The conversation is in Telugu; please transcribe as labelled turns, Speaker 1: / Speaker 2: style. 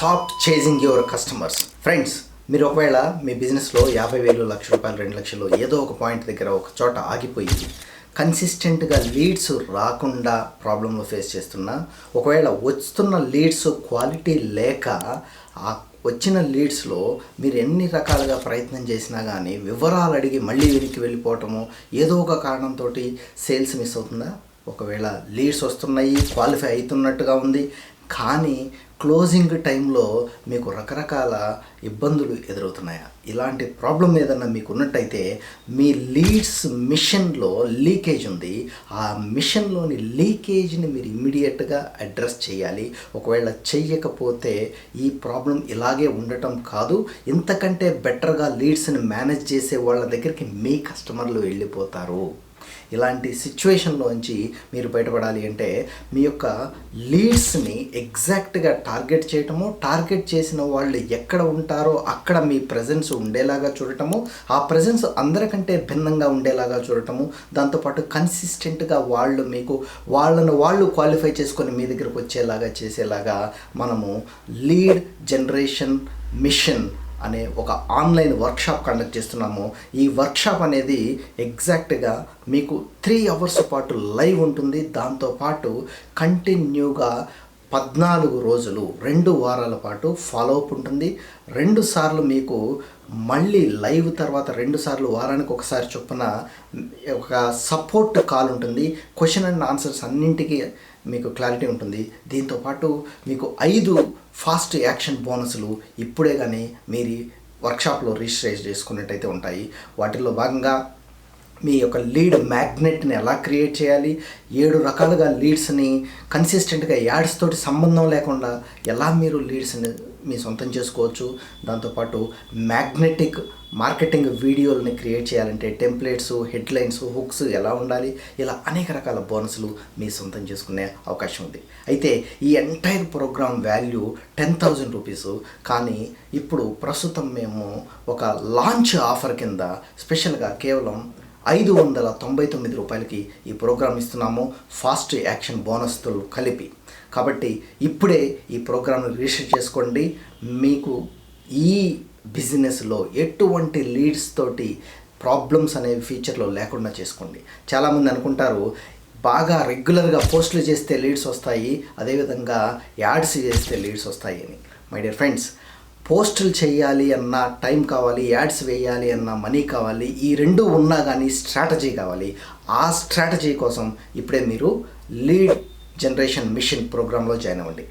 Speaker 1: Stop chasing your customers friends మీరు ఒకవేళ మీ బిజినెస్లో యాభై వేలు లక్ష రూపాయలు రెండు లక్షలు ఏదో ఒక పాయింట్ దగ్గర ఒక చోట ఆగిపోయి కన్సిస్టెంట్గా లీడ్స్ రాకుండా ప్రాబ్లంలో ఫేస్ చేస్తున్నా ఒకవేళ వస్తున్న లీడ్స్ క్వాలిటీ లేక ఆ వచ్చిన లీడ్స్లో మీరు ఎన్ని రకాలుగా ప్రయత్నం చేసినా కానీ వివరాలు అడిగి మళ్ళీ వెనక్కి వెళ్ళిపోవటము ఏదో ఒక కారణంతో సేల్స్ మిస్ అవుతుందా? ఒకవేళ లీడ్స్ వస్తున్నాయి క్వాలిఫై అవుతున్నట్టుగా ఉంది కానీ క్లోజింగ్ టైంలో మీకు రకరకాల ఇబ్బందులు ఎదురవుతున్నాయా? ఇలాంటి ప్రాబ్లం ఏదన్నా మీకు ఉన్నట్టయితే మీ లీడ్స్ మిషన్లో లీకేజ్ ఉంది. ఆ మిషన్లోని లీకేజ్ని మీరు ఇమ్మీడియట్గా అడ్రస్ చేయాలి. ఒకవేళ చెయ్యకపోతే ఈ ప్రాబ్లం ఇలాగే ఉండటం కాదు. ఇంతకంటే బెటర్గా లీడ్స్ని మేనేజ్ చేసే వాళ్ళ దగ్గరికి మీ కస్టమర్లు వెళ్ళిపోతారు. ఇలాంటి సిచ్యువేషన్లోంచి మీరు బయటపడాలి అంటే మీ యొక్క లీడ్స్ని ఎగ్జాక్ట్గా టార్గెట్ చేయటము టార్గెట్ చేసిన వాళ్ళు ఎక్కడ ఉంటారో అక్కడ మీ ప్రజెన్స్ ఉండేలాగా చూడటము ఆ ప్రజెన్స్ అందరికంటే భిన్నంగా ఉండేలాగా చూడటము దాంతోపాటు కన్సిస్టెంట్గా వాళ్ళు మీకు వాళ్ళను వాళ్ళు క్వాలిఫై చేసుకొని మీ దగ్గరకు వచ్చేలాగా చేసేలాగా మనము లీడ్ జనరేషన్ మిషన్ అనే ఒక ఆన్లైన్ వర్క్షాప్ కండక్ట్ చేస్తున్నాము. ఈ వర్క్షాప్ అనేది ఎగ్జాక్ట్గా మీకు త్రీ అవర్స్ పాటు లైవ్ ఉంటుంది. దాంతోపాటు కంటిన్యూగా పద్నాలుగు రోజులు రెండు వారాల పాటు ఫాలో అప్ ఉంటుంది. రెండు సార్లు మీకు మళ్ళీ లైవ్ తర్వాత రెండు సార్లు వారానికి ఒకసారి చొప్పున ఒక సపోర్ట్ కాల్ ఉంటుంది. క్వశ్చన్ అండ్ ఆన్సర్స్ అన్నింటికి మీకు క్లారిటీ ఉంటుంది. దీంతోపాటు మీకు ఐదు ఫాస్ట్ యాక్షన్ బోనస్లు ఇప్పుడే కానీ మీరు వర్క్షాప్లో రిజిస్ట్రేట్ చేసుకున్నట్టయితే ఉంటాయి. వాటిల్లో భాగంగా మీ యొక్క లీడ్ మ్యాగ్నెట్ని ఎలా క్రియేట్ చేయాలి? ఏడు రకాలుగా లీడ్స్ని కన్సిస్టెంట్గా యాడ్స్ తోటి సంబంధం లేకుండా ఎలా మీరు లీడ్స్ని మీ సొంతం చేసుకోవచ్చు? దాంతోపాటు మ్యాగ్నెటిక్ మార్కెటింగ్ వీడియోలని క్రియేట్ చేయాలంటే టెంప్లెట్స్ హెడ్లైన్స్ హుక్స్ ఎలా ఉండాలి? ఇలా అనేక రకాల బోనస్లు మీ సొంతం చేసుకునే అవకాశం ఉంది. అయితే ఈ entire program value ten thousand rupees కానీ ఇప్పుడు ప్రస్తుతం మేము ఒక లాంచ్ ఆఫర్ కింద స్పెషల్గా కేవలం ఐదు వందల తొంభై తొమ్మిది రూపాయలకి ఈ ప్రోగ్రామ్ ఇస్తున్నాము. ఫాస్ట్ యాక్షన్ బోనస్తో కలిపి. కాబట్టి ఇప్పుడే ఈ ప్రోగ్రామ్ని రిజిస్టర్ చేసుకోండి. మీకు ఈ బిజినెస్లో ఎటువంటి లీడ్స్ తోటి ప్రాబ్లమ్స్ అనేవి ఫ్యూచర్లో లేకుండా చేసుకోండి. చాలామంది అనుకుంటారు బాగా రెగ్యులర్గా పోస్టులు చేస్తే లీడ్స్ వస్తాయి అదేవిధంగా యాడ్స్ చేస్తే లీడ్స్ వస్తాయి అని. మై డియర్ ఫ్రెండ్స్ పోస్టులు చేయాలి అన్న టైం కావాలి యాడ్స్ వేయాలి అన్న మనీ కావాలి ఈ రెండు ఉన్నా కానీ స్ట్రాటజీ కావాలి. ఆ స్ట్రాటజీ కోసం ఇప్పుడే మీరు లీడ్ జనరేషన్ మిషన్ ప్రోగ్రాంలో జాయిన్ అవ్వండి.